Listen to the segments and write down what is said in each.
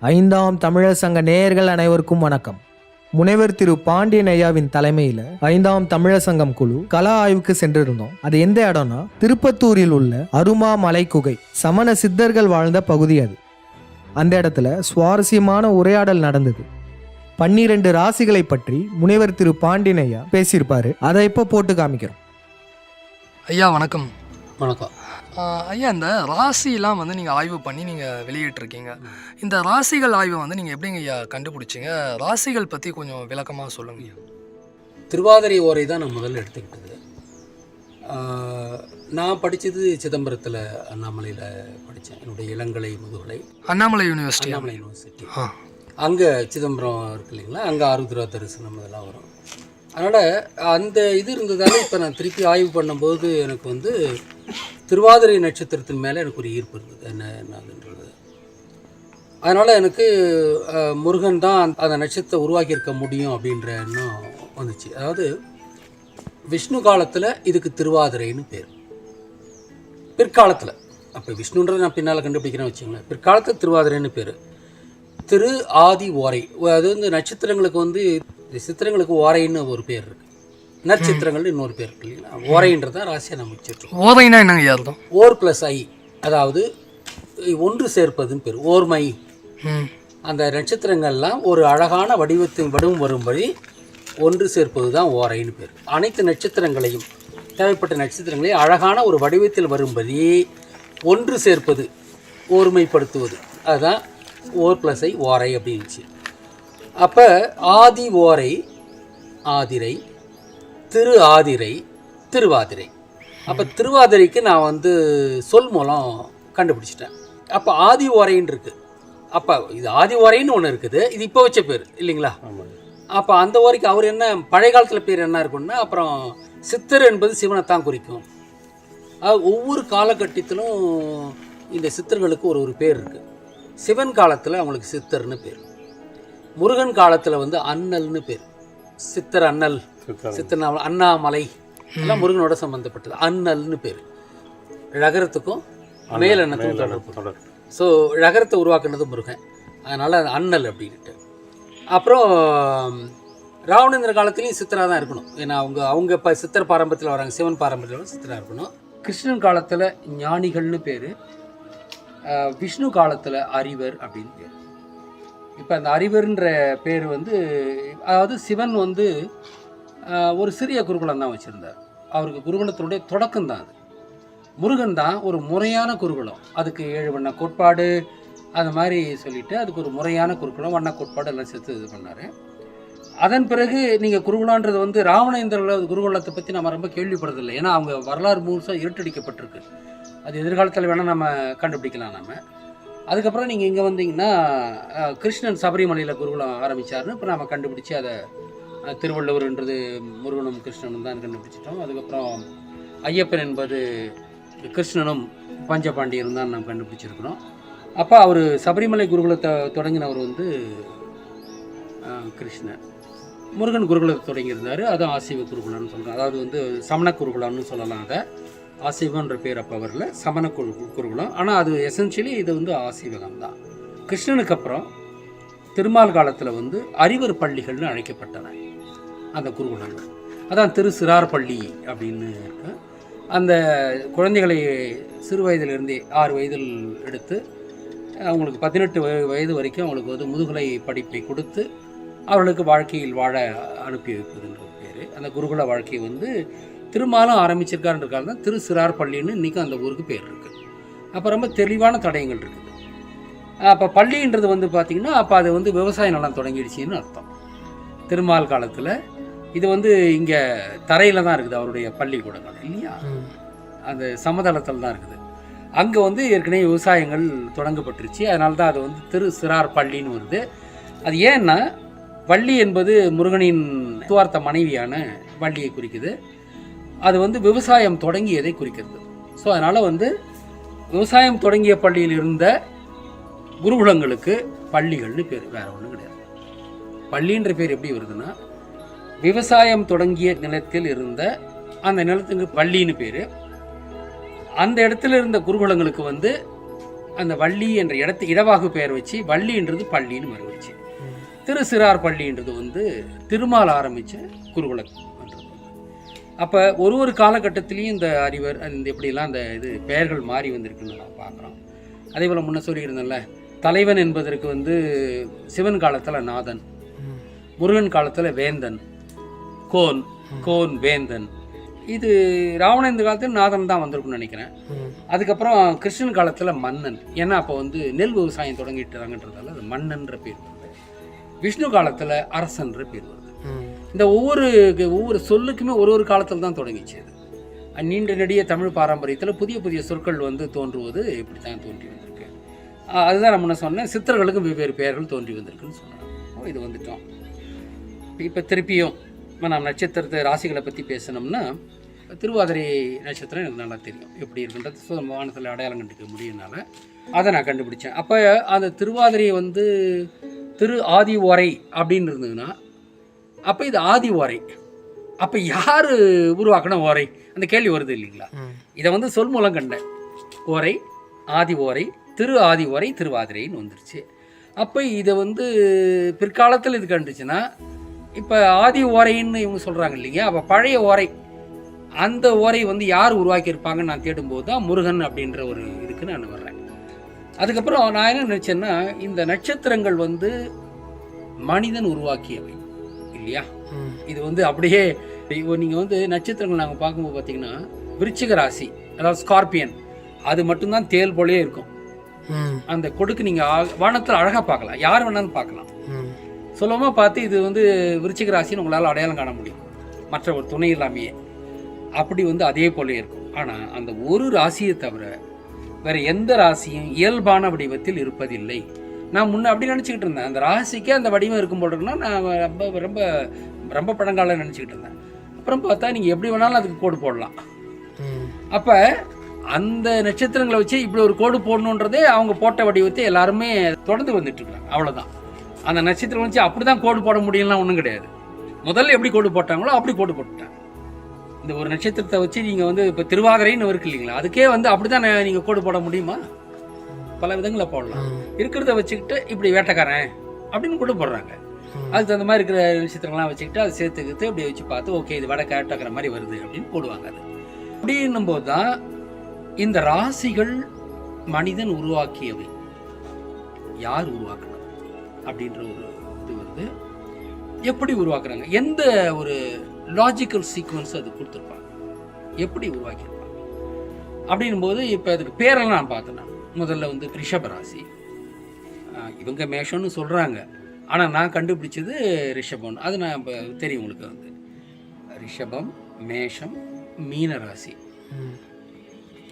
ஐந்தாம் தமிழர் சங்க நேயர்கள் அனைவருக்கும் வணக்கம். முனைவர் திரு பாண்டியன் ஐயாவின் தலைமையில ஐந்தாம் தமிழர் சங்கம் குழு கலா ஆய்வுக்கு சென்றிருந்தோம். அது எந்த இடம்னா திருப்பத்தூரில் உள்ள அருமா மலை குகை சமண சித்தர்கள் வாழ்ந்த பகுதி அது. அந்த இடத்துல சுவாரஸ்யமான உரையாடல் நடந்தது. பன்னிரண்டு ராசிகளை பற்றி முனைவர் திரு பாண்டியன் ஐயா பேசியிருப்பாரு. அதை இப்போ போட்டு காமிக்கிறோம். ஐயா வணக்கம். வணக்கம். ஐயா இந்த ராசிலாம் வந்து நீங்கள் ஆய்வு பண்ணி நீங்கள் வெளியிட்டிருக்கீங்க. இந்த ராசிகள் ஆய்வை வந்து நீங்கள் எப்படிங்க ஐயா கண்டுபிடிச்சிங்க? ராசிகள் பற்றி கொஞ்சம் விளக்கமாக சொல்லுங்க ஐயா. திருவாதிரை ஓரை தான் நான் முதல்ல எடுத்துக்கிட்டது. நான் படித்தது சிதம்பரத்தில் அண்ணாமலையில் படித்தேன் என்னுடைய இளங்கலை முதுகலை. அண்ணாமலை யூனிவர்சிட்டி. அண்ணாமலை யூனிவர்சிட்டி. ஆ. அங்கே சிதம்பரம் இருக்கு இல்லைங்களா? அங்கே ஆருத்ரா தரிசனம் இதெல்லாம் வரும். அதனால் அந்த இது இருந்ததால இப்போ நான் திருப்பி ஆய்வு பண்ணும்போது எனக்கு வந்து திருவாதிரை நட்சத்திரத்தின் மேலே எனக்கு ஒரு ஈர்ப்பு இருந்தது. என்ன என்னதுன்றது அதனால் எனக்கு முருகன் தான் அந்த- நட்சத்திரத்தை உருவாக்கியிருக்க முடியும் அப்படின்ற எண்ணம் வந்துச்சு. அதாவது விஷ்ணு காலத்தில் இதுக்கு திருவாதிரைன்னு பேர். பிற்காலத்தில். அப்போ விஷ்ணுன்றதை நான் பின்னால் கண்டுபிடிக்கிறேன் வச்சுங்களேன் பிற்காலத்தில் திருவாதிரைன்னு பேர். திரு ஆதி ஓரை. அது வந்து நட்சத்திரங்களுக்கு வந்து சித்திரங்களுக்கு ஓரைன்னு ஒரு பேர் இருக்குது நட்சத்திரங்கள் இன்னொரு பேர் இருக்கு இல்லைங்களா? ஓரைன்றது தான் ராசியாக நம்ம வச்சுருக்கோம் ஓதைனா என்னங்க அர்த்தம்? ஓர் ப்ளஸ் ஐ அதாவது ஒன்று சேர்ப்பதுன்னு பேர் ஓர்மை. அந்த நட்சத்திரங்கள்லாம் ஒரு அழகான வடிவத்தின் வடிவம் வரும்படி ஒன்று சேர்ப்பது தான் ஓரைன்னு பேர். அனைத்து நட்சத்திரங்களையும் தேவைப்பட்ட நட்சத்திரங்களையும் அழகான ஒரு வடிவத்தில் வரும்படி ஒன்று சேர்ப்பது ஒருமைப்படுத்துவது அதுதான் ஓர் ப்ளஸ் ஐ ஓரை அப்படின்னுச்சு. அப்போ ஆதி ஓரை ஆதிரை திரு ஆதிரை திருவாதிரை. அப்போ திருவாதிரைக்கு நான் வந்து சொல் மூலம் கண்டுபிடிச்சிட்டேன். அப்போ ஆதி ஓரைன்னு இருக்கு. அப்போ இது ஆதி ஓரைன்னு ஒன்று இருக்குது. இது இப்போ வச்ச பேர் இல்லைங்களா? அப்போ அந்த ஓரைக்கு அவர் என்ன பழைய காலத்தில் பேர் என்ன இருக்குன்னா அப்புறம் சித்தர் என்பது சிவனைத்தான் குறிக்கும். ஒவ்வொரு காலகட்டத்திலும் இந்த சித்தர்களுக்கு ஒரு ஒரு பேர் இருக்குது சிவன் காலத்தில் அவங்களுக்கு சித்தர்னு பேர். முருகன் காலத்தில் வந்து அண்ணல்னு பேர். சித்தர் அண்ணல். சித்தர் நாவல், அண்ணாமலை எல்லாம் முருகனோட சம்பந்தப்பட்டது. அண்ணல்னு பேர். ழகரத்துக்கும் மேலெண்ணத்துக்கும் தொடர்பு. ஸோ ழகரத்தை உருவாக்குனது முருகன். அதனால் அது அண்ணல் அப்படின்ட்டு அப்புறம் ராவணேந்திர காலத்துலேயும் சித்தராக தான் இருக்கணும். ஏன்னா அவங்க அவங்க இப்போ சித்தர் பாரம்பரியத்தில் வராங்க. சிவன் பாரம்பரியத்தில் சித்தராக இருக்கணும். கிருஷ்ணன் காலத்தில் ஞானிகள்னு பேர். விஷ்ணு காலத்தில் அறிவர் அப்படின்னு பேர். இப்போ அந்த அறிவர்ன்ற பேர் வந்து அதாவது சிவன் வந்து ஒரு சிறிய குருகுலம் தான் வச்சுருந்தார். அவருக்கு குருகுலத்தினுடைய தொடக்கம் தான் அது. முருகன் தான் ஒரு முறையான குருகுலம். அதுக்கு ஏழு வண்ண கோட்பாடு அந்த மாதிரி சொல்லிவிட்டு அதுக்கு ஒரு முறையான குருகுலம் வண்ண கோட்பாடு எல்லாம் சேர்த்து இது பண்ணார். அதன் பிறகு நீங்கள் குருகுலான்றது வந்து ராவணேந்திரர்கள் குருகுலத்தை பற்றி நம்ம ரொம்ப கேள்விப்படுறதில்லை ஏன்னா அவங்க வரலாறு முழுசாக இருட்டடிக்கப்பட்டிருக்கு. அது எதிர்காலத்தில் வேணால் நம்ம கண்டுபிடிக்கலாம் நம்ம அதுக்கப்புறம் நீங்கள் இங்கே வந்தீங்கன்னா கிருஷ்ணன் சபரிமலையில் குருகுலம் ஆரம்பித்தார்னு இப்போ நம்ம கண்டுபிடிச்சி அதை திருவள்ளுவர்ன்றது முருகனும் கிருஷ்ணனும் தான் கண்டுபிடிச்சிட்டோம். அதுக்கப்புறம் ஐயப்பன் என்பது கிருஷ்ணனும் பஞ்சபாண்டியரும் தான் நாம் கண்டுபிடிச்சிருக்கிறோம். அப்போ அவர் சபரிமலை குருகுலத்தை தொடங்கினவர் வந்து கிருஷ்ணன் முருகன் குருகுலத்தை தொடங்கியிருந்தார். அதுவும் ஆசீவ குருகுலம்னு சொல்கிறோம் அதாவது வந்து சமண குருகுலம்னு சொல்லலாம் அதை. ஆசீவன்ற பேர் அப்போ வரல சமண குரு குருகுலம். ஆனால் அது எசென்ஷியலி இது வந்து ஆசீவகம் தான். கிருஷ்ணனுக்கு அப்புறம் திருமால் காலத்தில் வந்து அறிவர் பள்ளிகள்னு அழைக்கப்பட்டன. அந்த குருகுலங்கள் அதான் திரு சிறார் பள்ளி அப்படின்னு இருக்கு அந்த குழந்தைகளை சிறு வயதிலிருந்தே ஆறு வயதில் எடுத்து அவங்களுக்கு பதினெட்டு வயது வரைக்கும் அவங்களுக்கு வந்து முதுகலை படிப்பை கொடுத்து அவர்களுக்கு வாழ்க்கையில் வாழ அனுப்பி வைப்பதுன்ற ஒரு பேர். அந்த குருகுல வாழ்க்கை வந்து திருமாலும் ஆரம்பிச்சிருக்காருன்றக்கால தான் திரு சிறார் பள்ளின்னு இன்றைக்கும் அந்த ஊருக்கு பேர் இருக்குது அப்போ ரொம்ப தெளிவான தடயங்கள் இருக்குது. அப்போ பள்ளின்றது வந்து பார்த்திங்கன்னா அப்போ அது வந்து விவசாய நிலம் தொடங்கிடுச்சின்னு அர்த்தம். திருமால் காலத்தில் இது வந்து இங்கே தரையில் தான் இருக்குது அவருடைய பள்ளிக்கூடங்கள் இல்லையா? அந்த சமதளத்தில் தான் இருக்குது. அங்கே வந்து ஏற்கனவே விவசாயங்கள் தொடங்கப்பட்டுருச்சு. அதனால தான் அது வந்து திரு சிறார் பள்ளின்னு வருது. அது ஏன்னா வள்ளி என்பது முருகனின் துவார்த்த மனைவியான வள்ளியை குறிக்குது. அது வந்து விவசாயம் தொடங்கியதை குறிக்கிறது. ஸோ அதனால் வந்து விவசாயம் தொடங்கிய பள்ளியில் இருந்த குருகுலங்களுக்கு பள்ளிகள்னு பேர் வேற ஒன்றும் கிடையாது. பள்ளின்ற பேர் எப்படி வருதுன்னா விவசாயம் தொடங்கிய நிலத்தில் இருந்த அந்த நிலத்துக்கு பள்ளின்னு பேர். அந்த இடத்துல இருந்த குருகுலங்களுக்கு வந்து அந்த வள்ளி என்ற இடத்து இடவாகு பெயர் வச்சு வள்ளின்றது பள்ளின்னு மறுவச்சு திரு சிறார் பள்ளின்றது வந்து திருமால் ஆரம்பித்த குருகுலம் அப்போ ஒரு ஒரு காலகட்டத்திலையும் இந்த அறிவர் இந்த எப்படிலாம் அந்த இது பெயர்கள் மாறி வந்திருக்குன்னு நான் பார்க்குறோம். அதே போல் முன்ன சொல்லியிருந்தேன்ல தலைவன் என்பதற்கு வந்து சிவன் காலத்தில் நாதன் முருகன் காலத்தில் வேந்தன் கோன் கோன் வேந்தன். இது ராவணன் இந்த காலத்தில் நாதன் தான் வந்திருக்குன்னு நினைக்கிறேன். அதுக்கப்புறம் கிருஷ்ணன் காலத்தில் மன்னன். ஏன்னா அப்போ வந்து நெல் விவசாயம் தொடங்கிட்டாங்கன்றதால அது மன்னன்ற பேர் வருது. விஷ்ணு காலத்தில் அரசன்ற பேர் வருது. இந்த ஒவ்வொரு ஒவ்வொரு சொல்லுக்குமே ஒரு ஒரு காலத்தில் தான் தொடங்கிச்சு அது. நீண்ட நெடிய தமிழ் பாரம்பரியத்தில் புதிய புதிய சொற்கள் வந்து தோன்றுவது இப்படி தான் தோன்றி வந்திருக்கு. அதுதான் நான் முன்ன சொன்னேன். சித்தர்களுக்கும் வெவ்வேறு பெயர்கள் தோன்றி வந்திருக்குன்னு சொன்னேன். ஓ, இது வந்துட்டோம். இப்போ திருப்பியும் இப்ப நாம் நட்சத்திரத்தை ராசிகளை பற்றி பேசினோம்னா திருவாதிரை நட்சத்திரம் எனக்கு நல்லா தெரியும். எப்படி இருக்குன்றது ஸோ வானத்தில் அடையாளம் கண்டுக்க முடியும்னால அதை நான் கண்டுபிடிச்சேன். அப்போ அந்த திருவாதிரை வந்து திரு ஆதி ஓரை அப்படின்னு இருந்ததுன்னா அப்போ இது ஆதி ஓரை அப்போ யார் உருவாக்கின ஓரை? அந்த கேள்வி வருது இல்லைங்களா? இதை வந்து சொல் மூலம் கண்டேன். ஓரை ஆதி ஓரை திரு ஆதி ஓரை திருவாதிரைன்னு வந்துருச்சு. அப்போ இதை வந்து பிற்காலத்தில் இது கண்டுச்சுன்னா இப்போ ஆதி ஓரைன்னு இவங்க சொல்கிறாங்க இல்லைங்க. அப்போ பழைய ஓரை அந்த ஓரை வந்து யார் உருவாக்கியிருப்பாங்கன்னு நான் தேடும்போது தான் முருகன் அப்படின்ற ஒரு இதுக்கு நான் வர்றேன். அதுக்கப்புறம் நான் என்ன நினச்சேன்னா இந்த நட்சத்திரங்கள் வந்து மனிதன் உருவாக்கியவை இல்லையா? இது வந்து அப்படியே இப்போ நீங்கள் வந்து நட்சத்திரங்கள் நாங்கள் பார்க்கும்போது பார்த்தீங்கன்னா விருச்சிக ராசி அதாவது ஸ்கார்பியன் அது மட்டும்தான் தேல் போலயே இருக்கும். அந்த கொடுக்கு நீங்கள் வானத்தில் அழகாக பார்க்கலாம். யார் வேணாலும் பார்க்கலாம். சுலபமாக பார்த்து இது வந்து விருச்சிக ராசின்னு உங்களால் அடையாளம் காண முடியும். மற்ற ஒரு துணை இல்லாமையே. அப்படி வந்து அதே போல இருக்கும். ஆனால் அந்த ஒரு ராசியை தவிர வேற எந்த ராசியும் இயல்பான வடிவத்தில் இருப்பதில்லை. நான் முன்ன அப்படி நினச்சிக்கிட்டு இருந்தேன். அந்த ராசிக்கே அந்த வடிவம் இருக்கும் போல இருக்குன்னா நான் ரொம்ப ரொம்ப ரொம்ப பழங்கால நினச்சிக்கிட்டு இருந்தேன். அப்புறம் பார்த்தா நீங்கள் எப்படி வேணாலும் அதுக்கு கோடு போடலாம். அப்போ அந்த நட்சத்திரங்களை வச்சு இப்படி ஒரு கோடு போடணுன்றதே அவங்க போட்ட வடிவத்தை எல்லாருமே தொடர்ந்து வந்துட்டு இருக்காங்க. அவ்வளோதான் அந்த நட்சத்திரம் வச்சு அப்படி தான் கோடு போட முடியும்லாம் ஒன்றும் கிடையாது. முதல்ல எப்படி கோடு போட்டாங்களோ அப்படி கோடு போட்டுட்டாங்க. இந்த ஒரு நட்சத்திரத்தை வச்சு நீங்கள் வந்து இப்போ திருவாதிரைன்னு இருக்கு இல்லைங்களா அதுக்கே வந்து அப்படி தான் நீங்கள் கோடு போட முடியுமா? பல விதங்களை போடலாம். இருக்கிறத வச்சுக்கிட்டு இப்படி வேட்டைக்காரன் அப்படின்னு கூட போடுறாங்க. அதுக்கு தகுந்த மாதிரி இருக்கிற நட்சத்திரங்கள்லாம் வச்சுக்கிட்டு அதை சேர்த்துக்கிட்டு இப்படி வச்சு பார்த்து ஓகே இது வடை வேட்டைக்கிற மாதிரி வருது அப்படின்னு போடுவாங்க அது. அப்படின்னும் போது தான் இந்த ராசிகள் மனிதன் உருவாக்கியவை. யார் உருவாக்குனது அப்படின்ற ஒரு இது வருது எப்படி உருவாக்குறாங்க? எந்த ஒரு லாஜிக்கல் சீக்வன்ஸ் அது கொடுத்துருப்பாங்க? எப்படி உருவாக்கியிருப்பாங்க? அப்படின்னும் போது இப்போ அதுக்கு பேரெல்லாம் நான் பார்த்தேன் நான். முதல்ல வந்து ரிஷப ராசி. ஆஹ் இவங்க மேஷம்னு சொல்கிறாங்க ஆனால் நான் கண்டுபிடிச்சது ரிஷபம் அது நான் இப்போ தெரியும் உங்களுக்கு வந்து. ரிஷபம் மேஷம் மீன ராசி.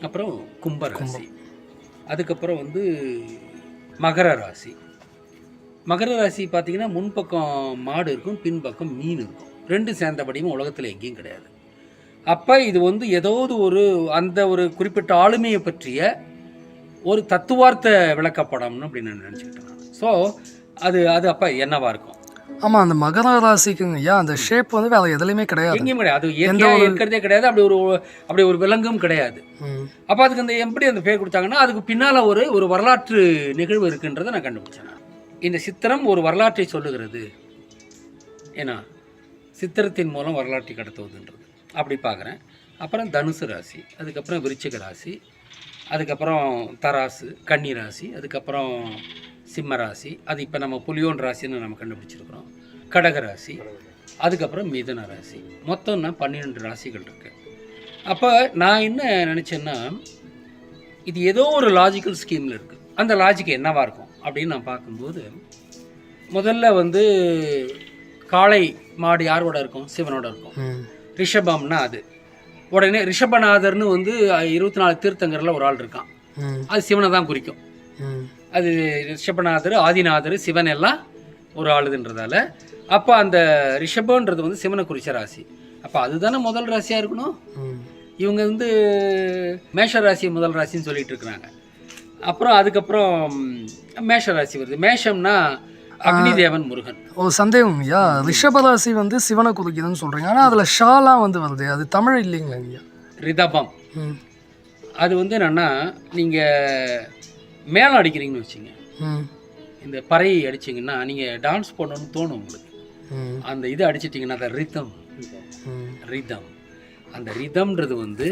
அப்புறம் கும்ப ராசி. அதுக்கப்புறம் வந்து மகர ராசி. மகர ராசி பார்த்தீங்கன்னா முன்பக்கம் மாடு இருக்கும் பின்பக்கம் மீன் இருக்கும். ரெண்டு சேர்ந்தபடியும் உலகத்தில் எங்கேயும் கிடையாது. அப்போ இது வந்து ஏதாவது ஒரு அந்த ஒரு குறிப்பிட்ட ஆளுமையை பற்றிய ஒரு தத்துவார்த்த விளக்கப்படம்னு அப்படின்னு நான் நினச்சிக்கிட்டேன் ஸோ அது அது அப்போ என்னவா இருக்கும்? ஆமா அந்த மகர ராசிக்குங்க. ஐயா அந்த ஷேப் வந்து வேற எதுலையுமே கிடையாது. எங்கேயும் கிடையாது. அது இயற்கையாக இருக்கிறதே கிடையாது. அப்படி ஒரு அப்படி ஒரு விலங்கும் கிடையாது. அப்போ அதுக்கு அந்த எப்படி அந்த பேர் கொடுத்தாங்கன்னா அதுக்கு பின்னால் ஒரு ஒரு வரலாற்று நிகழ்வு இருக்குன்றதை நான் கண்டுபிடிச்சேன். இந்த சித்திரம் ஒரு வரலாற்றை சொல்லுகிறது. ஏன்னா சித்திரத்தின் மூலம் வரலாற்றை கடத்துவதுன்றது. அப்படி பார்க்குறேன். அப்புறம் தனுசு ராசி அதுக்கப்புறம் விருச்சிக ராசி அதுக்கப்புறம் தராசு கன்னி ராசி அதுக்கப்புறம் சிம்ம ராசி. அது இப்போ நம்ம புலியோன் ராசின்னு நம்ம கண்டுபிடிச்சிருக்கிறோம். கடக ராசி அதுக்கப்புறம் மிதன ராசி. மொத்தம்னா பன்னிரெண்டு ராசிகள் இருக்கு. அப்போ நான் என்ன நினச்சேன்னா இது ஏதோ ஒரு லாஜிக்கல் ஸ்கீமில் இருக்குது அந்த லாஜிக் என்னவாக இருக்கும்? அப்படின்னு நான் பார்க்கும்போது முதல்ல வந்து காளை மாடு யாரோட இருக்கும் சிவனோட இருக்கும். ரிஷபம்னா அது உடனே ரிஷபநாதர்னு வந்து இருபத்தி நாலு தீர்த்தங்கரில் ஒரு ஆள் இருக்கான். அது சிவனை தான் குறிக்கும். அது ரிஷபநாதர் ஆதிநாதர் சிவன் எல்லாம் ஒரு ஆளுதுன்றதால அப்போ அந்த ரிஷபன்றது வந்து சிவனை குறிச்ச ராசி அப்போ அதுதானே முதல் ராசியாக இருக்கணும். இவங்க வந்து மேஷ ராசி முதல் ராசின்னு சொல்லிட்டு இருக்கிறாங்க அப்புறம் அதுக்கப்புறம் மேஷ ராசி வருது. மேஷம்னா அக்னி தேவன் முருகன். ஒரு சந்தேகம் ஐயா. ரிஷபராசி வந்து சிவனை குறிக்குதுன்னு சொல்றீங்க. ஆனா அதுல ஷாலாம் வந்து வருது. அது தமிழ் இல்லைங்களா ஐயா? ரிதபம். அது வந்து என்னன்னா நீங்கள் மேளம் அடிக்கிறீங்கன்னு வச்சுங்க. இந்த பறை அடிச்சிங்கன்னா நீங்கள் டான்ஸ் பண்ணணும்னு தோணும் உங்களுக்கு. அந்த இது அடிச்சிட்டிங்கன்னா அந்த ரிதம் ரிதம் அந்த ரிதம்ன்றது வந்து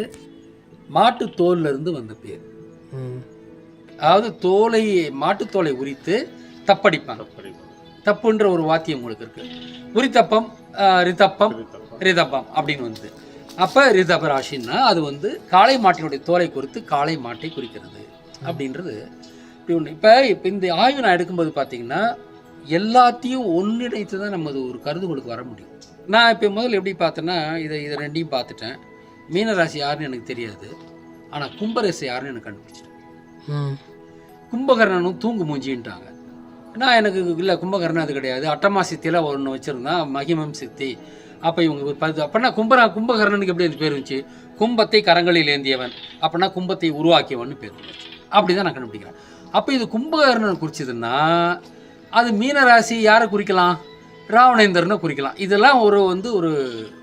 மாட்டு தோல்ல இருந்து வந்த பேர். அதாவது தோலை மாட்டுத்தோலை உரித்து தப்படிப்பாங்க. தப்புன்ற ஒரு வாத்தியம் உங்களுக்கு இருக்கு. உரித்தப்பம் ரிதப்பம் ரிதப்பம். அப்படின்னு வந்து. அப்போ ரிதப ராசின்னா அது வந்து காளை மாட்டினுடைய தோலை குறித்து காளை மாட்டை குறிக்கிறது அப்படின்றது. இப்படி ஒன்று இப்போ இப்போ இந்த ஆய்வு நான் எடுக்கும்போது பார்த்தீங்கன்னா எல்லாத்தையும் ஒன்றிணைத்து தான் நம்ம அது ஒரு கருதுகோளுக்கு வர முடியும். நான் இப்போ முதல்ல எப்படி பார்த்தேன்னா இதை இதை ரெண்டையும் பார்த்துட்டேன். மீனராசி யாருன்னு எனக்கு தெரியாது. ஆனால் கும்பராசி யாருன்னு எனக்கு கண்டுபிடிச்சிட்டேன். கும்பகர்ணனும் தூங்கு மூஞ்சின்ட்டாங்க நான் எனக்கு இல்லை கும்பகர்ணன் அது கிடையாது. அட்டமாசித்தியில் ஒன்று வச்சுருந்தான் மகிமம் சித்தி. அப்போ இவங்க ஒரு பது அப்படின்னா கும்பரா கும்பகர்ணனுக்கு எப்படி அந்த பேர் இருந்துச்சு? கும்பத்தை கரங்களில் ஏந்தியவன். அப்படின்னா கும்பத்தை உருவாக்கியவன் பேர் வந்துச்சு. அப்படி தான் நான் கண்டுபிடிக்கிறேன். அப்போ இது கும்பகர்ணன் குறிச்சதுன்னா அது மீனராசி யாரை குறிக்கலாம்? ராவணேந்திரனை குறிக்கலாம். இதெல்லாம் ஒரு வந்து ஒரு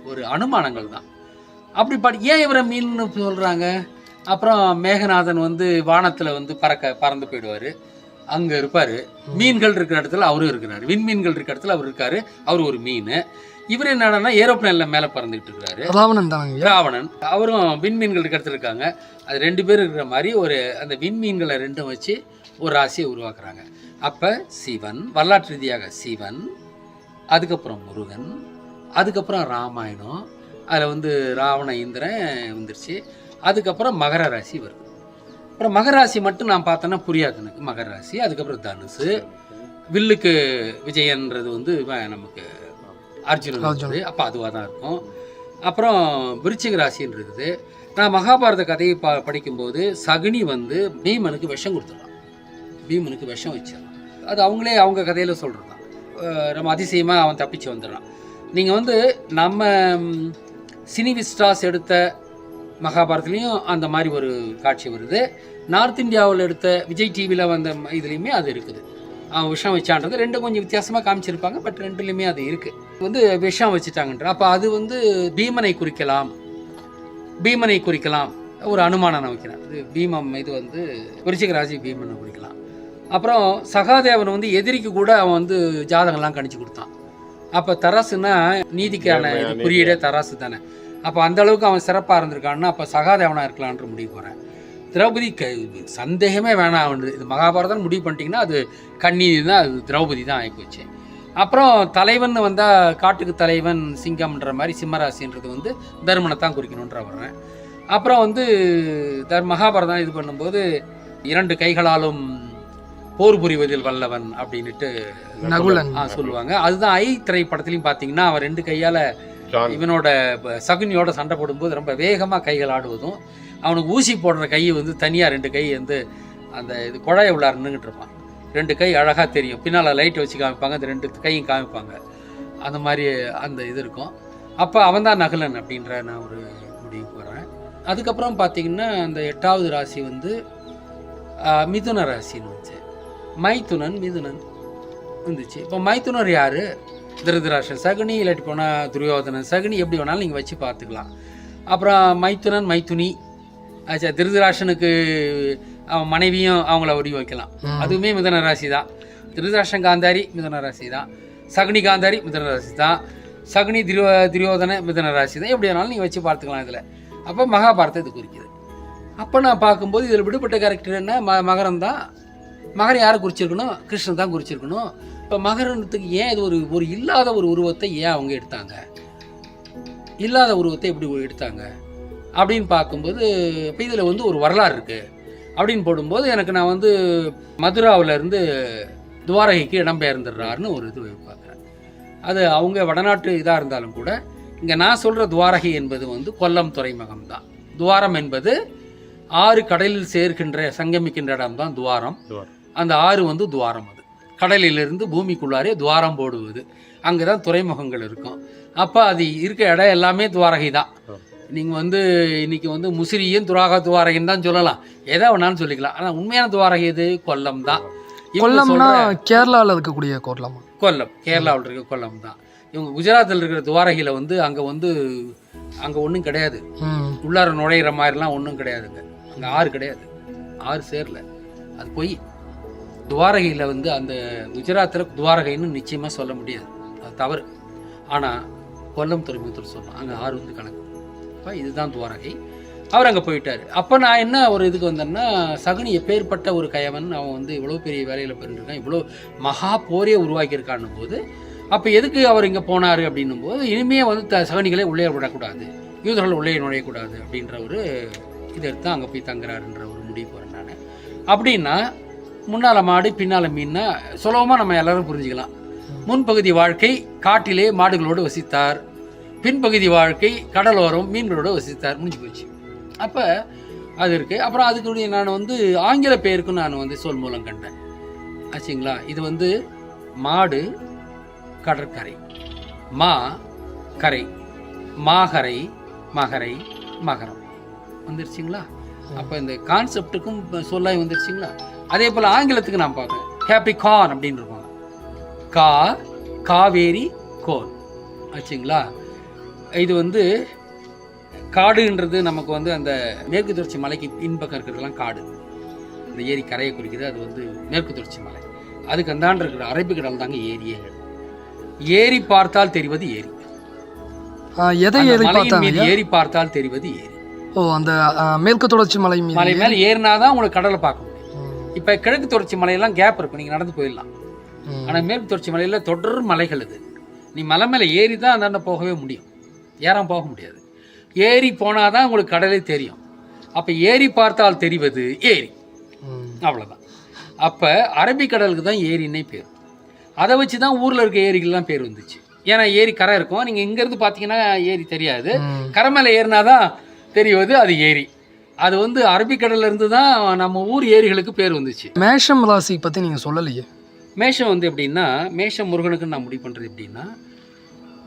ஒரு அனுமானங்கள் தான் அப்படி படி ஏன் இவரை மீன்னு சொல்கிறாங்க அப்புறம் மேகநாதன் வந்து வானத்தில் வந்து பறக்க பறந்து போயிடுவார். அங்கே இருப்பார். மீன்கள் இருக்கிற இடத்துல அவரும் இருக்கிறாரு. விண்மீன்கள் இருக்கிற இடத்துல அவர் இருக்காரு. அவர் ஒரு மீன். இவர் என்னடான்னா ஏரோப்ளேனில் மேலே பறந்துகிட்டு இருக்கிறாரு ராவணன் தானங்க ராவணன். அவரும் விண்மீன்கள் இருக்கிற இடத்துல இருக்காங்க. அது ரெண்டு பேர் இருக்கிற மாதிரி ஒரு அந்த விண்மீன்களை ரெண்டும் வச்சு ஒரு ராசியை உருவாக்குறாங்க. அப்போ சிவன் வரலாற்று ரீதியாக சிவன் அதுக்கப்புறம் முருகன் அதுக்கப்புறம் ராமாயணம். அதில் வந்து ராவண இந்திரன் வந்துருச்சு. அதுக்கப்புறம் மகர ராசி வருது அப்புறம் மகர ராசி மட்டும் நான் பார்த்தேன்னா புரியாது எனக்கு. மகர ராசி அதுக்கப்புறம் தனுசு. வில்லுக்கு விஜயன்றது வந்து நமக்கு அர்ஜுனன். வருது அப்போ அதுவாக தான் இருக்கும். அப்புறம் விருச்சிக ராசின்னு இருக்குது நான் மகாபாரத கதையை ப படிக்கும்போது சகுனி வந்து பீமனுக்கு விஷம் கொடுத்துடலாம். பீமனுக்கு விஷம் வச்சிடலாம். அது அவங்களே அவங்க கதையில் சொல்கிறது தான் நம்ம அதிசயமாக அவன் தப்பிச்சு வந்துடலாம். நீங்கள் வந்து நம்ம ம், சினி விஸ்டாஸ் எடுத்த மகாபாரதத்துலேயும் அந்த மாதிரி ஒரு காட்சி வருது. நார்த் இந்தியாவில் எடுத்த விஜய் டிவியில் வந்த இதுலேயுமே அது இருக்குது. அவன் விஷம் வச்சான்றது ரெண்டும் கொஞ்சம் வித்தியாசமாக காமிச்சிருப்பாங்க பட் ரெண்டுலேயுமே அது இருக்குது வந்து விஷம் வச்சுட்டாங்கன்ற அப்போ அது வந்து பீமனை குறிக்கலாம் பீமனை குறிக்கலாம் ஒரு அனுமானம் நான் வைக்கிறேன். இது பீமம் இது வந்து விருச்சிக ராசி பீமனை குறிக்கலாம். அப்புறம் சகாதேவன் வந்து எதிரிக்கு கூட அவன் வந்து ஜாதகம்லாம் கணிச்சு கொடுத்தான். அப்போ தராசுன்னா நீதிக்கான. குறியீடே தராசு தானே. அப்போ அந்த அளவுக்கு அவன் சிறப்பாக இருந்திருக்கான்னா அப்போ சகாதேவனாக இருக்கலான்ற முடிவு போகிறேன் திரௌபதி க சந்தேகமே வேணாம் அவனு இது மகாபாரதம் முடிவு பண்ணிட்டீங்கன்னா அது கண்ணீதி தான் அது திரௌபதி தான் ஆகிப்போச்சு அப்புறம் தலைவன் வந்தால் காட்டுக்கு தலைவன் சிங்கம்ன்ற மாதிரி சிம்மராசின்றது வந்து தருமனை தான் குறிக்கணுன்ற வர்றேன். அப்புறம் வந்து தர் மகாபாரதம் இது பண்ணும்போது இரண்டு கைகளாலும் போர் புரிவதில் வல்லவன் ஆ, சொல்லுவாங்க. அதுதான் ஐ திரைப்படத்துலையும் பார்த்தீங்கன்னா அவன் ரெண்டு கையால் இவனோட ப- சகுனியோட சண்டை போடும்போது ரொம்ப வேகமாக கைகள் ஆடுவதும் அவனுக்கு ஊசி போடுற கை வந்து தனியாக ரெண்டு கை வந்து அந்த இது குழாய உள்ளார நின்றுட்டு இருப்பான். ரெண்டு கை அழகாக தெரியும். பின்னால் லைட்டை வச்சு காமிப்பாங்க அந்த ரெண்டு கையும் காமிப்பாங்க. அந்த மாதிரி அந்த இது இருக்கும். அப்போ அவன் தான் நகுலன் அப்படின்ற நான் ஒரு முடிவுக்கு வரேன் அதுக்கப்புறம் பார்த்தீங்கன்னா அந்த எட்டாவது ராசி வந்து மிதுன ராசின்னு வந்துச்சு. மைத்துனன் மிதுனன் வந்துச்சு. இப்போ மைத்துனர் யார்? திருதராஷ்டிரன் சகுனி இல்லாட்டி போனால் துரியோதனன். சகுனி எப்படி வேணாலும் நீங்கள் வச்சு பார்த்துக்கலாம். அப்புறம் மைத்துனன் மைத்துனி. ஆச்சா திருதராஷ்டனுக்கு அவன் மனைவியும் அவங்கள ஒடி வைக்கலாம். அதுவுமே மிதன ராசி தான். திருதராஷ்டன் காந்தாரி மிதன ராசி தான். சகுனி காந்தாரி மிதன ராசி தான். சகுனி திரியோ துரியோதன மிதன ராசி தான். எப்படி வேணாலும் நீங்கள் வச்சு பார்த்துக்கலாம் இதில். அப்போ மகாபாரதம் இது குறிக்குது. அப்போ நான் பார்க்கும்போது இதில் விடுபட்ட கேரக்டர் என்ன? ம மகரம் தான். மகரம் யாரை குறிச்சிருக்கணும்? கிருஷ்ணன் தான் குறிச்சிருக்கணும். இப்போ மகரத்துக்கு ஏன் இது ஒரு ஒரு இல்லாத ஒரு உருவத்தை ஏன் அவங்க எடுத்தாங்க? இல்லாத உருவத்தை எப்படி எடுத்தாங்க? அப்படின்னு பார்க்கும்போது இப்போ இதில் வந்து ஒரு வரலாறு இருக்குது அப்படின்னு போடும்போது எனக்கு நான் வந்து மதுராவுல இருந்து துவாரகைக்கு இடம்பெயர்ந்துடுறாருன்னு ஒரு இது பார்க்குறேன். அது அவங்க வடநாட்டு இதாக இருந்தாலும் கூட இங்கே நான் சொல்கிற துவாரகை என்பது வந்து கொல்லம் துறைமுகம் தான். துவாரம் என்பது ஆறு கடலில் சேர்க்கின்ற சங்கமிக்கின்ற இடம் தான் துவாரம். துவாரம். அந்த ஆறு வந்து துவாரம் அது. கடலிலிருந்து பூமிக்குள்ளாரே துவாரம் போடுவது. அங்கே தான் துறைமுகங்கள் இருக்கும். அப்போ அது இருக்க இடம் எல்லாமே துவாரகை தான். நீங்கள் வந்து இன்னைக்கு வந்து முசிறியும் துராகா துவாரகைன்னு தான் சொல்லலாம். எதை வேணாலும் சொல்லிக்கலாம். ஆனால் உண்மையான துவாரகை எது? கொல்லம் தான். கொல்லம்னா கேரளாவில் இருக்கக்கூடிய கோட்டலாமா கொல்லம். கேரளாவில் இருக்க கொல்லம் தான். இவங்க குஜராத்தில் இருக்கிற துவாரகையில் வந்து அங்கே வந்து அங்கே ஒன்றும் கிடையாது. உள்ளார நுழையிற மாதிரிலாம் ஒன்றும் கிடையாதுங்க. அங்கே ஆறு கிடையாது. ஆறு சேரல. அது போய் துவாரகையில் வந்து அந்த குஜராத்தில் துவாரகைன்னு நிச்சயமாக சொல்ல முடியாது. அது தவறு. ஆனால் கொல்லம் துறைமுகத்தில் சொல்லலாம் அங்கே ஆறு வந்து கணக்கு. அப்போ இதுதான் துவாரகை. அவர் அங்கே போயிட்டார். அப்போ நான் என்ன ஒரு இதுக்கு வந்தேன்னா சகுனி எப்பேற்பட்ட ஒரு கயவன் அவன் வந்து இவ்வளோ பெரிய வேலையில் பண்ணிருக்கான் இவ்வளோ மகா போரே உருவாக்கியிருக்கான்னும் போது அப்போ எதுக்கு அவர் இங்கே போனார் அப்படின்னும் போது இனிமே வந்து த சகுனிகளை உள்ளே விடக்கூடாது. யூதர்கள் உள்ளே நுழையக்கூடாது அப்படின்ற ஒரு இதை எடுத்து அங்கே போய் தங்குறாருன்ற ஒரு முடிவு போகிறேன் நான். அப்படின்னா முன்னால் மாடு பின்னால் மீன்னா சுலபமாக நம்ம எல்லாரும் புரிஞ்சுக்கலாம். முன்பகுதி வாழ்க்கை காட்டிலே மாடுகளோடு வசித்தார். பின்பகுதி வாழ்க்கை கடலோரம் மீன்களோடு வசித்தார். முடிஞ்சு போச்சு. அப்போ அது இருக்குது அப்புறம் அதுக்குடைய நான் வந்து ஆங்கில பெயருக்கும் நான் வந்து சொல் மூலம் கண்டேன். ஆச்சுங்களா? இது வந்து மாடு கடற்கரை. மா கரை. மாகரை மகரை மகரம். வந்துருச்சுங்களா? அப்போ இந்த கான்செப்டுக்கும் சொல்லாய் வந்துருச்சுங்களா? அதே போல் ஆங்கிலத்துக்கு நான் பார்த்தேன் கேப்ரிகான் அப்படின்னு இருப்பாங்க கா காவேரி கோன் ஆச்சுங்களா? இது வந்து காடுன்றது நமக்கு வந்து அந்த மேற்கு தொடர்ச்சி மலைக்கு பின்பக்கம் இருக்கிறதெல்லாம் காடு. இந்த ஏரி கரையை குறிக்குது அது வந்து மேற்கு தொடர்ச்சி மலை. அதுக்கு அந்தாண்டு இருக்கிற அரபிக்கடல் தாங்க ஏரியே ஏரி பார்த்தால் தெரிவது ஏரி. எதை ஏறி மலையின் பார்த்தாங்க? ஏரி பார்த்தால் தெரிவது ஏரி. ஓ அந்த மேற்கு தொடர்ச்சி மலை மலை மேலே ஏறினாதான் உங்களுக்கு கடலை பார்க்க இப்போ கிழக்கு தொடர்ச்சி மலையெல்லாம் கேப் இருக்கும் நீங்கள் நடந்து போயிடலாம். ஆனால் மேற்கு தொடர்ச்சி மலையில் தொடர் மலைகள் இது. நீ மலை மேலே ஏறி தான் அந்தாண்ட போகவே முடியும். ஏறாம போக முடியாது. ஏறி போனால் தான் உங்களுக்கு கடலே தெரியும். அப்போ ஏரி பார்த்தால் தெரிவது ஏரி. அவ்வளோதான் அப்போ அரபிக்கடலுக்கு தான் ஏரின்னே பேர். அதை வச்சு தான் ஊரில் இருக்க ஏரிகள்லாம் பேர் வந்துச்சு. ஏன்னா ஏரி கரை இருக்கும். நீங்கள் இங்கேருந்து பார்த்தீங்கன்னா ஏரி தெரியாது. கரை மேலே ஏறினா தான் தெரிவது அது ஏரி. அது வந்து அரபிக்கடல்ல இருந்து தான் நம்ம ஊர் ஏரிகளுக்கு பேர் வந்துச்சு. மேஷம் ராசி பத்தி நீங்க சொல்லலையே. மேஷம் வந்து எப்படின்னா மேஷம் முருகனுக்கு நான் முடிவு பண்ணுறது எப்படின்னா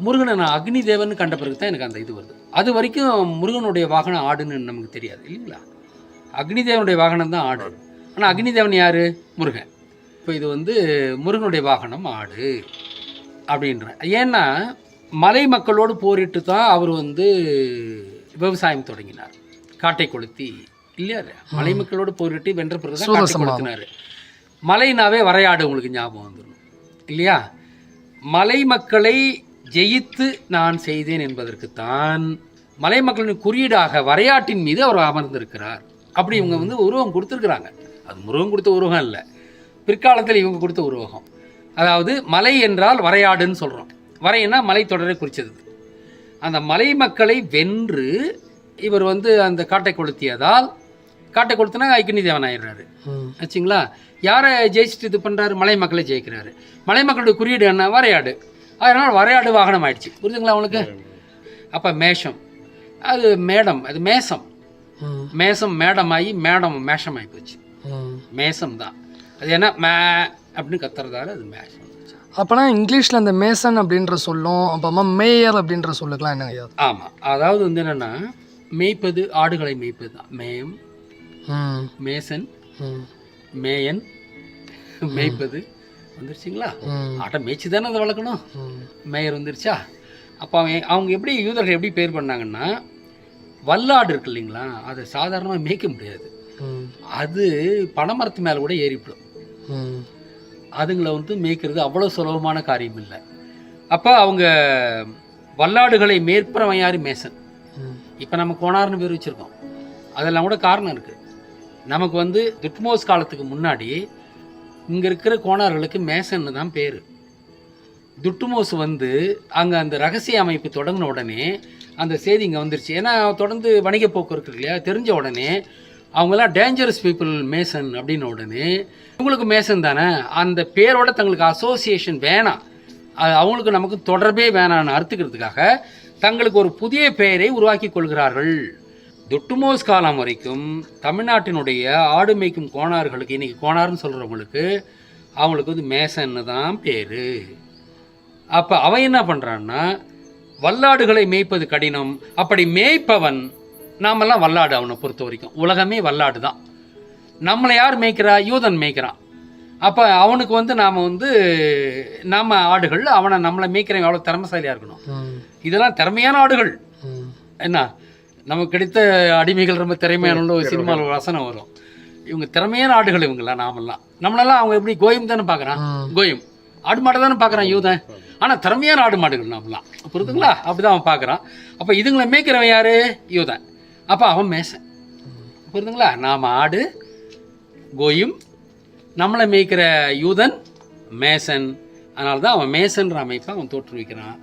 முருகனை நான் அக்னி தேவன் கண்ட பிறகு தான் எனக்கு அந்த இது வருது. அது வரைக்கும் முருகனுடைய வாகனம் ஆடுன்னு நமக்கு தெரியாது இல்லைங்களா? அக்னி தேவனுடைய வாகனம் தான் ஆடு. ஆனால் அக்னி தேவன் யார்? முருகன். இப்போ இது வந்து முருகனுடைய வாகனம் ஆடு அப்படின்றேன். ஏன்னா மலை மக்களோடு போரிட்டு தான் அவர் வந்து விவசாயம் தொடங்கினார். காட்டை கொளுத்தி இல்லையா? மலை மக்களோடு போரிட்டு வென்ற பிறகு தான் காட்டை. கொளுத்தினார் மலைனாவே வரையாடு உங்களுக்கு ஞாபகம் வந்துடும் இல்லையா? மலை மக்களை ஜெயித்து நான் செய்தேன் என்பதற்குத்தான் மலை மக்களின் குறியீடாக வரையாட்டின் மீது அவர் அமர்ந்திருக்கிறார். அப்படி இவங்க வந்து உருவம் கொடுத்துருக்குறாங்க. அது முருகன் கொடுத்த உருவகம் இல்லை பிற்காலத்தில் இவங்க கொடுத்த உருவகம். அதாவது மலை என்றால் வரையாடுன்னு சொல்கிறோம் வரைன்னா மலை தொடரை குறிச்சது. அந்த மலை மக்களை வென்று இவர் வந்து அந்த காட்டை கொளுத்தியதால் காட்டை கொளுத்தினா ஐக்கினி தேவன் ஆயிடுறாரு. ஆச்சுங்களா? யாரை ஜெயிச்சுட்டு இது பண்ணுறாரு மலை மக்களை ஜெயிக்கிறாரு. மலை மக்களுடைய குறியீடு என்ன? வரையாடு. அதனால் வரையாடு வாகனம் ஆயிடுச்சு. புரியுதுங்களா அவனுக்கு அப்போ மேஷம். அது மேடம். அது மேசம். மேசம் மேடமாகி மேடம் மேஷம் ஆகி போச்சு. மேசம் தான். அது என்ன? மே அப்படின்னு கத்துறதால அது மேஷம். அப்பனா இங்கிலீஷ்ல அந்த மேசன் அப்படின்ற சொல்லும் அப்புறமா மேயர் அப்படின்ற சொல்லுக்கெல்லாம் என்னங்க ஐயா? ஆமாம் அதாவது வந்து என்னென்னா மேய்ப்பது ஆடுகளை மேய்ப்பது தான் மேயம். மேசன். மேயன் மேய்ப்பது வந்துருச்சுங்களா. ஆட்டை மேய்ச்சி தானே அதை வளர்க்கணும். மேயர் வந்துருச்சா அப்போ அவன் அவங்க எப்படி யூதர்கள் எப்படி பேர் பண்ணாங்கன்னா வல்லாடு இருக்கு இல்லைங்களா அதை சாதாரணமாக மேய்க்க முடியாது. அது பனைமரத்து மேலே கூட ஏறிவிடும். அதுங்களை வந்து மேய்க்கிறது அவ்வளோ சுலபமான காரியம் இல்லை அப்போ அவங்க வல்லாடுகளை மேற்பறவன் யார் மேசன். இப்போ நம்ம கோனார்னு பேர் வச்சுருக்கோம். அதெல்லாம் கூட காரணம் இருக்குது நமக்கு வந்து துட்மோஸ் காலத்துக்கு முன்னாடி இங்கே இருக்கிற கோணார்களுக்கு மேசன்னு தான் பேர். துட்டுமோஸ் வந்து அங்கே அந்த ரகசிய அமைப்பு தொடங்கின உடனே அந்த செய்தி இங்கே வந்துருச்சு. ஏன்னா தொடர்ந்து வணிக போக்கு இருக்கு இல்லையா? தெரிஞ்ச உடனே அவங்கெல்லாம் டேஞ்சரஸ் பீப்புள் மேசன் அப்படின்ன உடனே இவங்களுக்கு மேசன் தானே? அந்த பேரோட தங்களுக்கு அசோசியேஷன் வேணாம். அது அவங்களுக்கு நமக்கு தொடர்பே வேணான்னு அறுத்துக்கிறதுக்காக தங்களுக்கு ஒரு புதிய பெயரை உருவாக்கி கொள்கிறார்கள். துட்டுமோஸ் காலம் வரைக்கும் தமிழ்நாட்டினுடைய ஆடு மேய்க்கும் கோணார்களுக்கு இன்னைக்கு கோணார்னு சொல்கிறவங்களுக்கு அவங்களுக்கு வந்து மேசன்னு தான் பேர். அப்போ அவன் என்ன பண்ணுறான்னா வல்லாடுகளை மேய்ப்பது கடினம். அப்படி மேய்ப்பவன் நாமெல்லாம் வல்லாடு அவனை பொறுத்த வரைக்கும். உலகமே வல்லாடு தான் நம்மளை யார் மேய்க்கிறா? யூதன் மேய்க்கிறான். அப்போ அவனுக்கு வந்து நாம் வந்து நாம் ஆடுகள் அவனை நம்மளை மேய்க்கிறவன் எவ்வளோ திறமைசாலியாக இருக்கணும். இதெல்லாம் திறமையான ஆடுகள். என்ன? நமக்கு கிடைத்த அடிமைகள் ரொம்ப திறமையான ஒரு சினிமாவில் ஒரு வசனம் வரும். இவங்க திறமையான ஆடுகள் இவங்கெல்லாம் நாமெல்லாம். நம்மளெல்லாம் அவங்க எப்படி கோயம் தானே பார்க்குறான்? கோயம். ஆடு மாடை தானே பார்க்குறான் யூதன் ஆனால் திறமையான ஆடு மாடுகள் நாமெல்லாம் புரியுதுங்களா? அப்படிதான் அவன் பார்க்குறான். அப்போ இதுங்களை மேய்க்கிறவன் யாரு? யூதன் அப்போ அவன் மேசன் புரியுதுங்களா? நாம் ஆடு கோயும் நம்மளை மேய்க்கிற யூதன் மேசன். அதனால தான் அவன் மேசன்ற அமைப்பை அவன் தோற்றுவிக்கிறான்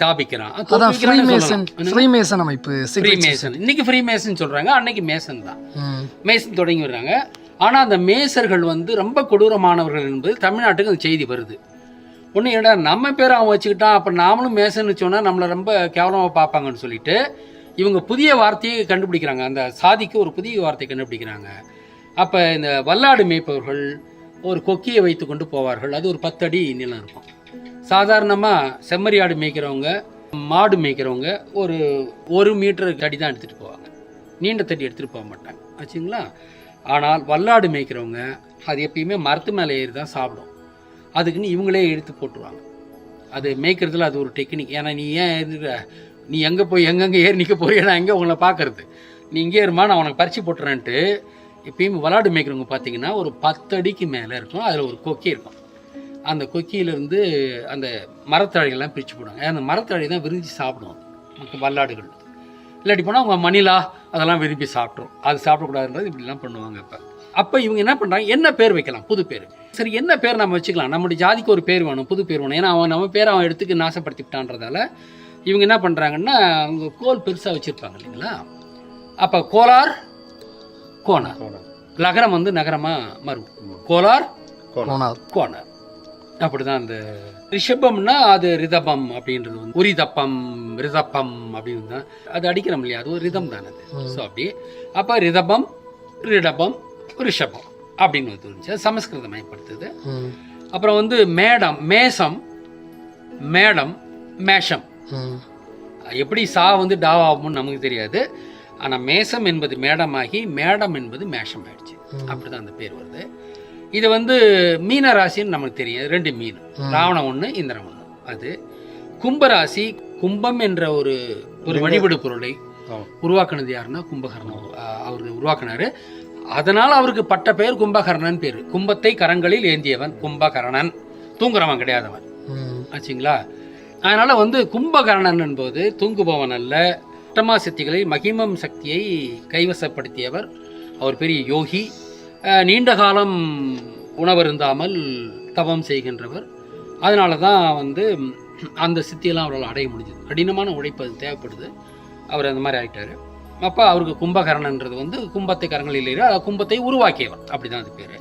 தாபிக்கிறான் அதான் தோற்றுவிக்கிறான்னு ஃப்ரீமேசன் சொல்லலாம். ஃப்ரீமேசன் அமைப்பு மேசன் இன்னைக்கு ஃப்ரீ மேசன் சொல்றாங்க அன்னைக்கு மேசன் தான். மேசன் தொடங்கி வர்றாங்க ஆனா அந்த மேசர்கள் வந்து ரொம்ப கொடூரமானவர்கள் என்பது தமிழ்நாட்டுக்கு அந்த செய்தி வருது. ஒன்று ஏடா நம்ம பேரை அவன் வச்சுக்கிட்டான் அப்போ நாமளும் மேசன்னு சொன்னா நம்மளை ரொம்ப கேவலமாக பார்ப்பாங்கன்னு சொல்லிட்டு இவங்க புதிய வார்த்தையை கண்டுபிடிக்கிறாங்க. அந்த சாதிக்கு ஒரு புதிய வார்த்தையை கண்டுபிடிக்கிறாங்க. அப்போ இந்த வல்லாடு மேய்ப்பவர்கள் ஒரு கொக்கியை வைத்து கொண்டு போவார்கள். அது ஒரு பத்து அடி இருக்கும். சாதாரணமாக செம்மறி ஆடு மேய்க்கிறவங்க மாடு மேய்க்கிறவங்க ஒரு ஒரு மீட்டர் தடி தான் எடுத்துகிட்டு போவாங்க. நீண்ட தடி எடுத்துகிட்டு போக மாட்டாங்க. ஆச்சுங்களா? ஆனால் வல்லாடு மேய்க்கிறவங்க அது எப்பயுமே மரத்து மேலே ஏறி தான் சாப்பிடும். அதுக்குன்னு இவங்களே எடுத்து போட்டுருவாங்க. அது மேய்க்கிறதுல அது ஒரு டெக்னிக். ஏன்னா நீ ஏன் இருக்கிற நீ எங்கே போய் எங்கெங்கே ஏறி நிற்க போறியா நான் எங்கே உங்களை பார்க்கறது? நீ இங்கே இருமா நான் உனக்கு பறிச்சு போட்டுறேன்ட்டு எப்பயும் விளாடு மேய்க்கிறவங்க பார்த்தீங்கன்னா ஒரு பத்து அடிக்கு மேலே இருக்கும். அதில் ஒரு கொக்கி இருக்கும். அந்த கொக்கியிலேருந்து அந்த மரத்தழைகள்லாம் பிரித்து போடுவாங்க. அந்த மரத்தழை தான் விரும்பி சாப்பிடுவோம். மற்ற வல்லாடுகள். இல்லாட்டி போனால் அவங்க மணிலா அதெல்லாம் விரும்பி சாப்பிட்ரும் அது சாப்பிடக்கூடாதுன்றது இப்படிலாம் பண்ணுவாங்க இப்போ அப்போ இவங்க என்ன பண்ணுறாங்க என்ன பேர் வைக்கலாம்? புது பேர். சரி என்ன பேர் நம்ம வச்சுக்கலாம்? நம்முடைய ஜாதிக்கு ஒரு பேர் வேணும். புது பேர் வேணும். ஏன்னா அவன் நம்ம பேர் அவன் எடுத்துக்கு நாசப்படுத்திவிட்டான்றதால இவங்க என்ன பண்ணுறாங்கன்னா அவங்க கோல் பெருசாக வச்சுருப்பாங்க இல்லைங்களா? அப்போ கோலார் கோனார் லகரம் வந்து நகரமாக மாறும். கோலார் போனார் கோணர் அப்படிதான் அந்த ரிஷபம்னா அது ரிதபம் அப்படின்றது வந்து உரிதப்பம் ரிதப்பம் அப்படின்னு தான். அது அடிக்கிறோம் இல்லையா? அது ஒரு ரிதம் தானே அது. ஸோ அப்படி. அப்போ ரிதபம் ரிடபம் ரிஷபம் அப்படின்னு வந்து இருந்துச்சு. அது சமஸ்கிருதம் மயப்படுத்துது ம். அப்புறம் வந்து மேடம் மேசம் மேடம் மேஷம். எப்படி சா வந்து டாவாகும்னு நமக்கு தெரியாது. ஆனால் மேசம் என்பது மேடமாகி மேடம் என்பது மேஷம் ஆயிடுச்சு. அப்படிதான் அந்த பேர் வருது. இது வந்து மீன ராசின்னு நமக்கு தெரியும். ரெண்டு மீன். ராவணம் ஒன்று இந்திரன் ஒன்று அது கும்பராசி கும்பம் என்ற ஒரு ஒரு வழிபடு பொருளை உருவாக்குனது யாருன்னா கும்பகர்ணன். அவர் உருவாக்குனாரு. அதனால அவருக்கு பட்ட பெயர் கும்பகர்ணன் பேர். கும்பத்தை கரங்களில் ஏந்தியவன் கும்பகர்ணன். தூங்குறவன் கிடையாதவன். ஆச்சுங்களா? அதனால வந்து கும்பகர்ணன் என்பது தூங்குபவன் அல்ல அஷ்டமா சக்திகளை மகிமம் சக்தியை கைவசப்படுத்தியவர் அவர் பெரிய யோகி. நீண்ட காலம் உணவருந்தாமல் தவம் செய்கின்றவர். அதனால தான் வந்து அந்த சித்தியெல்லாம் அவரால் அடைய முடிஞ்சது. கடினமான உழைப்பு அது தேவைப்படுது. அவர் அந்த மாதிரி ஆயிட்டாரு. அப்போ அவருக்கு கும்பகர்ணன்றது வந்து கும்பத்தை கரங்களில் அதாவது கும்பத்தை உருவாக்கியவர். அப்படிதான் அது பேர்.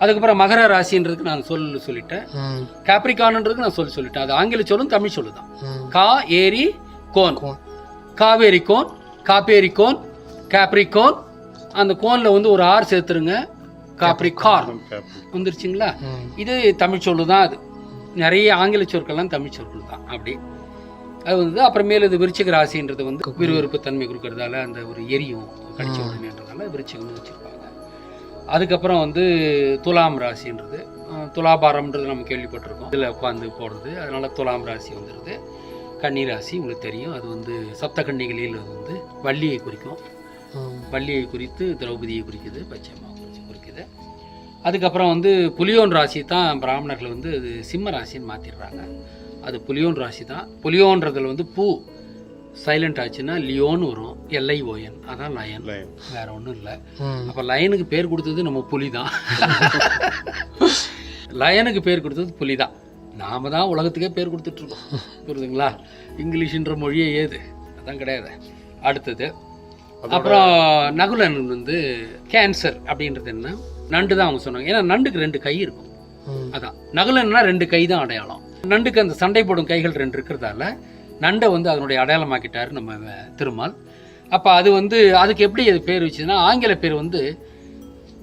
அதுக்கப்புறம் மகர ராசின்றதுக்கு நான் சொல் சொல்லிட்டேன். கேப்ரிகான்ன்றதுக்கு நான் சொல்லி சொல்லிட்டேன். அது ஆங்கில சொல்லும் தமிழ் சொல்லு தான் ம். கா ஏரி கோன். கோன். காவேரி கோன் காப்பேரி கோன் கேப்ரிகோன் அந்த கோன்ல வந்து ஒரு ஆர் சேர்த்துருங்க. காப்ரிகார். வந்துருச்சுங்களா. இது தமிழ் சொல்லு தான் அது. நிறைய ஆங்கில சொற்கள்லாம் தமிழ் சொற்கள் தான் அப்படி. அது வந்து அப்புறமேல இது விருச்சிக ராசின்றது வந்து விறுவிறுப்பு தன்மை கொடுக்கறதால அந்த ஒரு எரியும். கடிச்ச உடனேன்றதால விருச்சிகம்னு வச்சிருப்பாங்க. அதுக்கப்புறம் வந்து துலாம் ராசின்றது. துலாபாரம்ன்றது நம்ம கேள்விப்பட்டிருக்கோம். இதில் உட்காந்து போடுறது. அதனால துலாம் ராசி வந்துடுது கன்னி ராசி உங்களுக்கு தெரியும். அது வந்து சப்த கன்னிகளில் அது வந்து வள்ளியை குறிக்கும். வள்ளியை குறித்து திரௌபதியை குறிக்குது பச்சையம்மா குறித்து குறிக்குது. அதுக்கப்புறம் வந்து புலியோன் ராசி தான் பிராமணர்கள் வந்து அது சிம்ம ராசின்னு மாற்றிடுறாங்க அது புலியோன் ராசி தான். புலியோன்றதுல வந்து பூ. சைலண்ட் ஆச்சுன்னா லியோன்னு வரும். எல்ஐ ஓஎன் அதான் லயன். வேற ஒன்றும் இல்லை. அப்போ லயனுக்கு பேர் கொடுத்தது நம்ம புலி தான் லயனுக்கு பேர் கொடுத்தது புலி தான் நாம தான் உலகத்துக்கே பேர் கொடுத்துட்ருக்கோம். புரியுதுங்களா? இங்கிலீஷ்ன்ற மொழியே ஏது? அதான் கிடையாது. அடுத்தது அப்புறம் நகுலன் வந்து கேன்சர் அப்படின்றது என்ன? நண்டு தான் அவங்க சொன்னாங்க. ஏன்னா நண்டுக்கு ரெண்டு கை இருக்கும். அதான். நகுலன்னா ரெண்டு கை தான் அடையாளம். நண்டுக்கு அந்த சண்டை போடும் கைகள் ரெண்டு இருக்கிறதால நண்டை வந்து அதனுடைய அடையாளமாக்கிட்டாரு நம்ம திருமால். அப்போ அது வந்து அதுக்கு எப்படி அது பேர் வச்சுதுன்னா ஆங்கில பேர் வந்து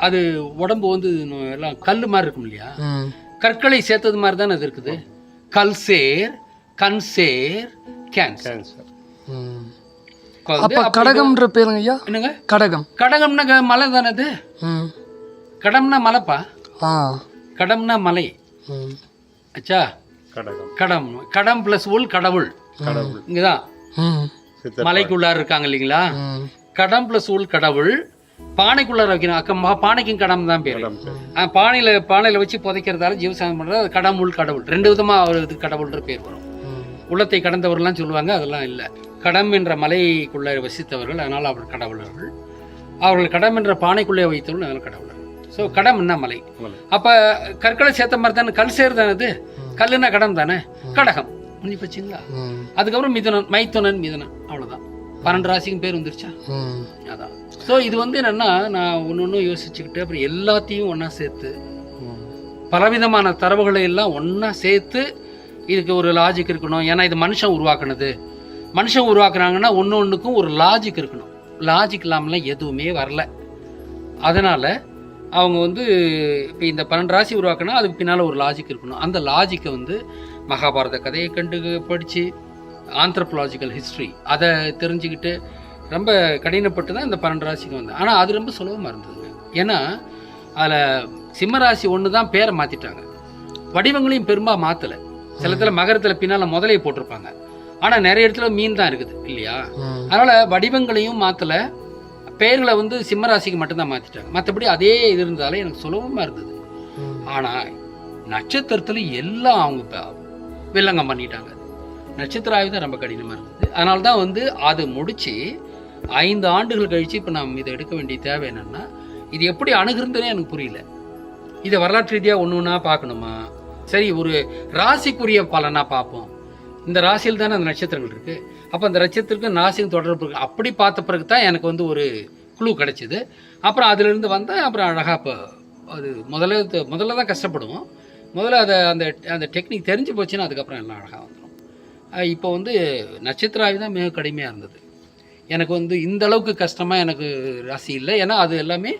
அது உடம்பு வந்து எல்லாம் கல் மாதிரி இருக்கும் இல்லையா. கற்களை சேர்த்தது மாதிரி தானே அது இருக்குது? கல்சேர் கன்சேர் கேன்சர் அப்ப கடகம்ன்ற பேருங்க ஐயா? என்னங்க? கடகம். கடகம்னா மலை தானே அது? ம். கடம்னா மலைப்பா? கடம்னா மலை. ம். அச்சா. கடம் கடம் பிளஸ் உள் கடவுள். இங்கதான். ம். மலைக்குள்ளார இருக்காங்க இல்லைங்களா? ம். கடம் பிளஸ் உள் கடவுள். பானைக்குள்ளார வைக்கணும் அக்க மகா- பானைக்கும் கடம் தான் பேர். பானையில் பானையில் வச்சு புதைக்கிறதால ஜீவசாமி பண்ணுறது அது கடவுள் கடவுள். ரெண்டு விதமாக ஒரு இது கடவுள்ன்ற பேர் வரும். உள்ளத்தை கடந்தவர்கள்லாம் சொல்லுவாங்க அதெல்லாம் இல்லை. கடம் என்ற மலைக்குள்ளே வசித்தவர்கள் அதனால் அவர் கடவுளர்கள். அவர்கள் கடம் என்ற பானைக்குள்ளே வைத்தவர்கள் அதனால் கடவுளர்கள். ஸோ கடம் என்ன மலை? மலை. அப்போ கற்களை சேர்த்த மாதிரி தானே? கல் சேர் தானே அது? கல்லுன்னா கடம் தானே? கடகம். முடிஞ்சு போச்சுங்களா அதுக்கப்புறம் மிதுனன் மைத்துனன் மிதுனன். அவ்வளோதான் பன்னெண்டு ராசிக்கும் பேர் வந்துருச்சா? அதான். ஸோ இது வந்து என்னென்னா நான் ஒன்று ஒன்றும் யோசிச்சுக்கிட்டு அப்புறம் எல்லாத்தையும் ஒன்றா சேர்த்து பலவிதமான தரவுகளை எல்லாம் ஒன்றா சேர்த்து இதுக்கு ஒரு லாஜிக் இருக்கணும். ஏன்னா இது மனுஷன் உருவாக்குனது. மனுஷன் உருவாக்குறாங்கன்னா ஒன்று ஒன்றுக்கும் ஒரு லாஜிக் இருக்கணும். லாஜிக் இல்லாமலாம் எதுவுமே வரல. அதனால் அவங்க வந்து இப்போ இந்த பன்னெண்டு ராசி உருவாக்குனா அதுக்கு பின்னால் ஒரு லாஜிக் இருக்கணும். அந்த லாஜிக்கை வந்து மகாபாரத கதையை கண்டு படித்து ஆந்த்ரப்பலாஜிக்கல் ஹிஸ்ட்ரி அதை தெரிஞ்சுக்கிட்டு ரொம்ப கடினப்பட்டு தான் இந்த பன்னெண்டு ராசிக்கு வந்தேன். ஆனால் அது ரொம்ப சுலபமாக இருந்தது ஏன்னா அதில் சிம்ம ராசி ஒன்று தான் பேரை மாற்றிட்டாங்க வடிவங்களையும் பெரும்பா மாற்றலை சில இடத்துல மகரத்தில் பின்னால் முதலையை போட்டிருப்பாங்க. ஆனால் நிறைய இடத்துல மீன் தான் இருக்குது இல்லையா? அதனால் வடிவங்களையும் மாற்றலை பெயர்களை வந்து சிம்ம ராசிக்கு மட்டும்தான் மாற்றிட்டாங்க மற்றபடி அதே இது இருந்தாலே எனக்கு சுலபமாக இருந்தது. ஆனால் நட்சத்திரத்தில் எல்லாம் அவங்க வில்லங்கம் பண்ணிட்டாங்க. நட்சத்திர ஆய்வு தான் ரொம்ப கடினமாக இருந்தது. அதனால தான் வந்து அது முடித்து ஐந்து ஆண்டுகள் கழித்து இப்போ நாம் இதை எடுக்க வேண்டிய தேவை என்னென்னா இது எப்படி அணுகுறதுனே எனக்கு புரியல. இதை வரலாற்று ரீதியாக ஒன்று ஒன்றா பார்க்கணுமா? சரி ஒரு ராசிக்குரிய பலனாக பார்ப்போம். இந்த ராசியில் தானே அந்த நட்சத்திரங்கள் இருக்குது அப்போ அந்த நட்சத்திரத்துக்கு ராசிக்கும் தொடர்பு இருக்குது அப்படி பார்த்த பிறகு தான் எனக்கு வந்து ஒரு குழு கிடைச்சிது. அப்புறம் அதிலிருந்து வந்தேன். அப்புறம் அழகாக இப்போ அது முதல்ல முதல்ல தான் கஷ்டப்படுவோம். முதல்ல அதை அந்த அந்த டெக்னிக் தெரிஞ்சு போச்சுன்னா அதுக்கப்புறம் எல்லாம் அழகாக வந்துடும் இப்போ வந்து நட்சத்திராவி தான் மிக கடுமையாக இருந்தது. எனக்கு வந்து இந்த அளவுக்கு கஷ்டமாக எனக்கு ராசி இல்லை. ஏன்னா அது எல்லாமே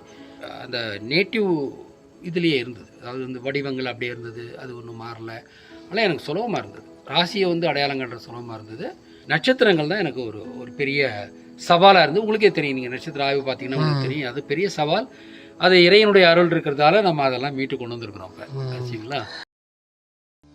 அந்த நேட்டிவ் இதுலேயே இருந்தது. அதாவது வந்து வடிவங்கள் அப்படியே இருந்தது. அது ஒன்றும் மாறல. ஆனால் எனக்கு சுலபமாக இருந்தது. ராசியை வந்து அடையாளம் கண்டுற சுலபமாக இருந்தது. நட்சத்திரங்கள் தான் எனக்கு ஒரு ஒரு பெரிய சவாலாக இருந்து உங்களுக்கே தெரியும். நீங்கள் நட்சத்திர ஆய்வு பார்த்தீங்கன்னா உங்களுக்கு தெரியும். அது பெரிய சவால். அது இறைவனுடைய அருள் இருக்கிறதால நம்ம அதெல்லாம் மீட்டு கொண்டு வந்திருக்கிறோம் இப்போ. ஆச்சுங்களா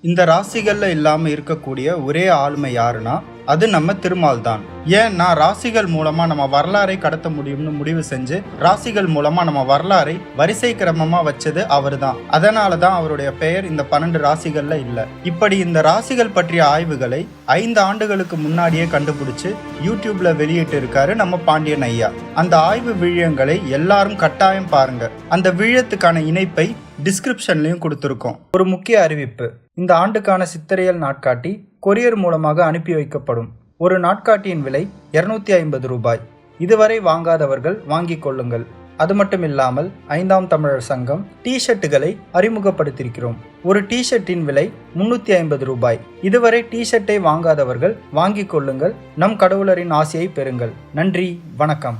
இந்த ராசிகள்ல இல்லாம இருக்கக்கூடிய ஒரே ஆளுமை யாருன்னா அது நம்ம திருமால் தான் ஏன்னா ராசிகள் மூலமா நம்ம வரலாறை கடத்த முடியும்னு முடிவு செஞ்சு ராசிகள் மூலமா நம்ம வரலாறை வரிசை கிரமமா வச்சது அவர்தான். அதனால தான் அவருடைய பெயர் இந்த பன்னெண்டு ராசிகள்ல இல்ல. இப்படி இந்த ராசிகள் பற்றிய ஆய்வுகளை ஐந்து ஆண்டுகளுக்கு முன்னாடியே கண்டுபிடிச்சு யூடியூப்ல வெளியிட்டு இருக்காரு நம்ம பாண்டியன் ஐயா. அந்த ஆய்வு விழியங்களை எல்லாரும் கட்டாயம் பாருங்க. அந்த விழியத்துக்கான இணைப்பை டிஸ்கிரிப்ஷன்லையும் கொடுத்துருக்கோம். ஒரு முக்கிய அறிவிப்பு. இந்த ஆண்டுக்கான சித்திரையல் நாட்காட்டி கொரியர் மூலமாக அனுப்பி வைக்கப்படும். ஒரு நாட்காட்டியின் விலை 250 ஐம்பது ரூபாய். இதுவரை வாங்காதவர்கள் வாங்கிக் கொள்ளுங்கள். அது மட்டும் இல்லாமல் ஐந்தாம் தமிழர் சங்கம் டிஷர்ட்டுகளை அறிமுகப்படுத்தியிருக்கிறோம். ஒரு டிஷர்ட்டின் விலை முன்னூற்றி ஐம்பது ரூபாய். இதுவரை டிஷர்ட்டை வாங்காதவர்கள் வாங்கிக் கொள்ளுங்கள். நம் கடவுளரின் ஆசையை பெறுங்கள். நன்றி வணக்கம்.